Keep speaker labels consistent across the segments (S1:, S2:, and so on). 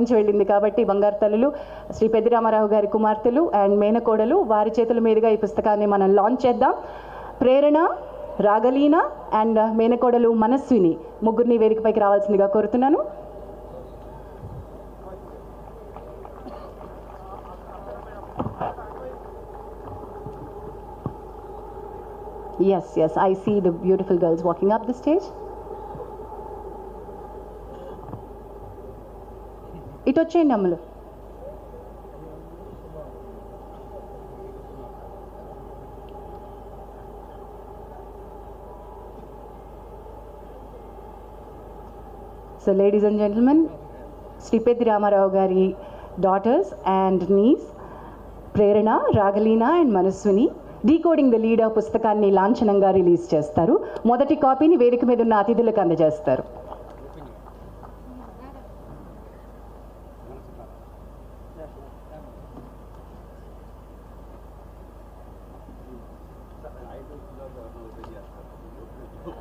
S1: నుంచి వెళ్ళింది కాబట్టి బంగారు తల్లులు శ్రీ పెద్దిరామారావు గారి కుమార్తెలు అండ్ మేనకోడలు వారి చేతుల మీదుగా ఈ పుస్తకాన్ని మనం లాంచ్ చేద్దాం. ప్రేరణ రాగలీన అండ్ మేనకోడలు మనస్విని ముగ్గురిని వేదికపైకి రావాల్సిందిగా కోరుతున్నాను. Yes yes I see the beautiful girls walking up the stage ఇటు వచ్చేయండి అమ్ములు. So ladies and gentlemen Sripathi Ramarao గారి daughters and nieces Prerana Ragaleena and Manaswini decoding the leader పుస్తకాన్ని లాంఛనంగా రిలీజ్ చేస్తారు. మొదటి కాపీని వేదిక మీద ఉన్న అతిథులకు అందజేస్తారు.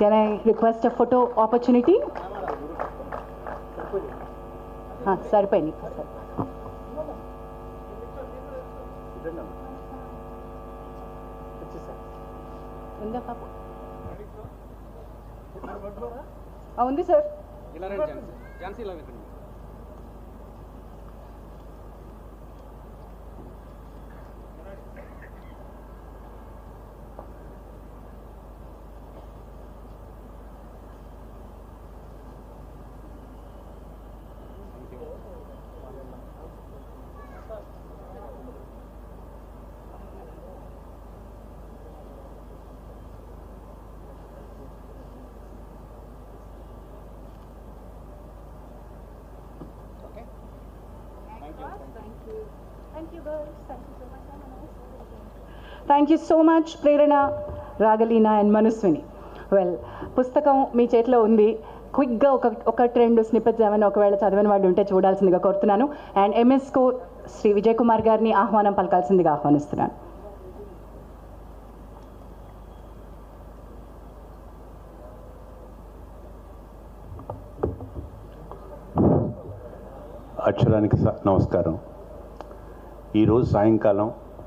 S1: Can I request a photo opportunity సరిపోయింది. ఉందా పాప? ఉంది సార్.
S2: ఇలా Jhansi.
S1: Thank you so much Prerana Ragaleena and Manaswini well పుస్తకం మీ చేతిలో ఉంది. క్విక్గా ఒక ఒకటి రెండు స్నిపెట్స్ ఏమైనా ఒకవేళ చదివిన వాళ్ళు ఉంటే చూడాల్సిందిగా కోరుతున్నాను. అండ్ ఎంఎస్కో శ్రీ విజయ్ కుమార్ గారిని ఆహ్వానం పలకాల్సిందిగా ఆహ్వానిస్తున్నాను.
S3: అక్షరానికి స- నమస్కారం. ఈరోజు సాయంకాలం